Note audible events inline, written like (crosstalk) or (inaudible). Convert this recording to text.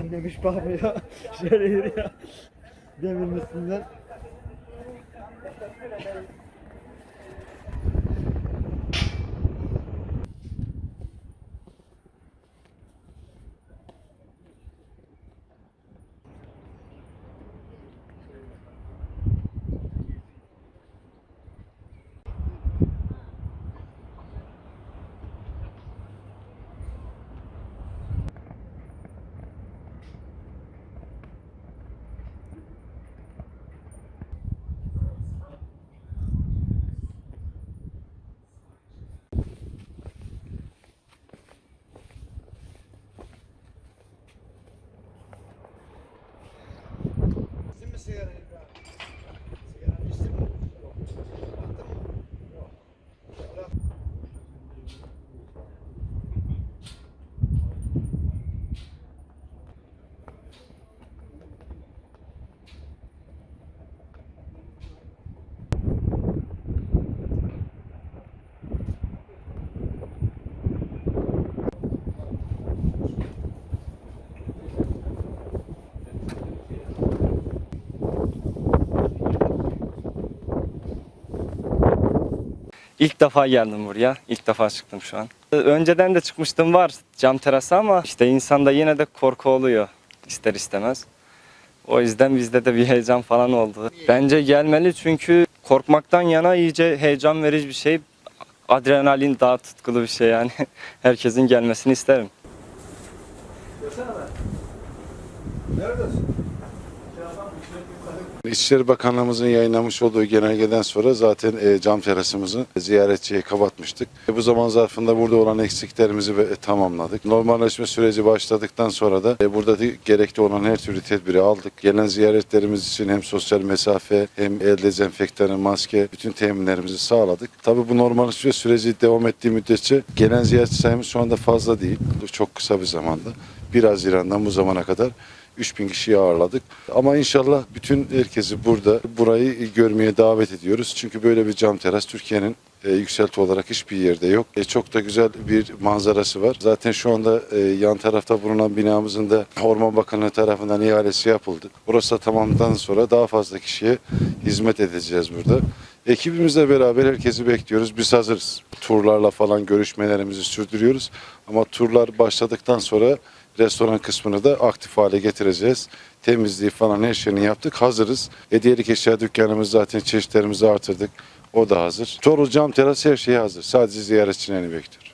Annemiş bakmıyor. Şöyle yürüyor. Demirin üstünden. hacer İlk defa geldim buraya. İlk defa çıktım şu an. Önceden de çıkmıştım var cam terası ama işte insanda yine de korku oluyor ister istemez. O yüzden bizde de bir heyecan falan oldu. Bence gelmeli çünkü korkmaktan yana iyice heyecan verici bir şey. Adrenalin daha tutkulu bir şey yani. (laughs) Herkesin gelmesini isterim. Be. Neredesin? İçişleri Bakanlığımızın yayınlamış olduğu genelgeden sonra zaten e, cam terasımızı ziyaretçiye kapatmıştık. E, bu zaman zarfında burada olan eksiklerimizi ve- tamamladık. Normalleşme süreci başladıktan sonra da e, burada da gerekli olan her türlü tedbiri aldık. Gelen ziyaretlerimiz için hem sosyal mesafe hem el dezenfektanı, maske bütün teminlerimizi sağladık. Tabii bu normalleşme süreci devam ettiği müddetçe gelen ziyaretçi sayımız şu anda fazla değil. Çok kısa bir zamanda. 1 Haziran'dan bu zamana kadar 3000 kişiyi ağırladık. Ama inşallah bütün herkesi burada burayı görmeye davet ediyoruz. Çünkü böyle bir cam teras Türkiye'nin e, yükselti olarak hiçbir yerde yok. E, çok da güzel bir manzarası var. Zaten şu anda e, yan tarafta bulunan binamızın da Orman Bakanlığı tarafından ihalesi yapıldı. Burası da tamamdan sonra daha fazla kişiye hizmet edeceğiz burada. Ekibimizle beraber herkesi bekliyoruz. Biz hazırız. Turlarla falan görüşmelerimizi sürdürüyoruz. Ama turlar başladıktan sonra restoran kısmını da aktif hale getireceğiz. Temizliği falan her şeyini yaptık. Hazırız. Hediyelik eşya dükkanımız zaten çeşitlerimizi artırdık. O da hazır. Torul cam teras her şey hazır. Sadece ziyaretçilerini bekliyor.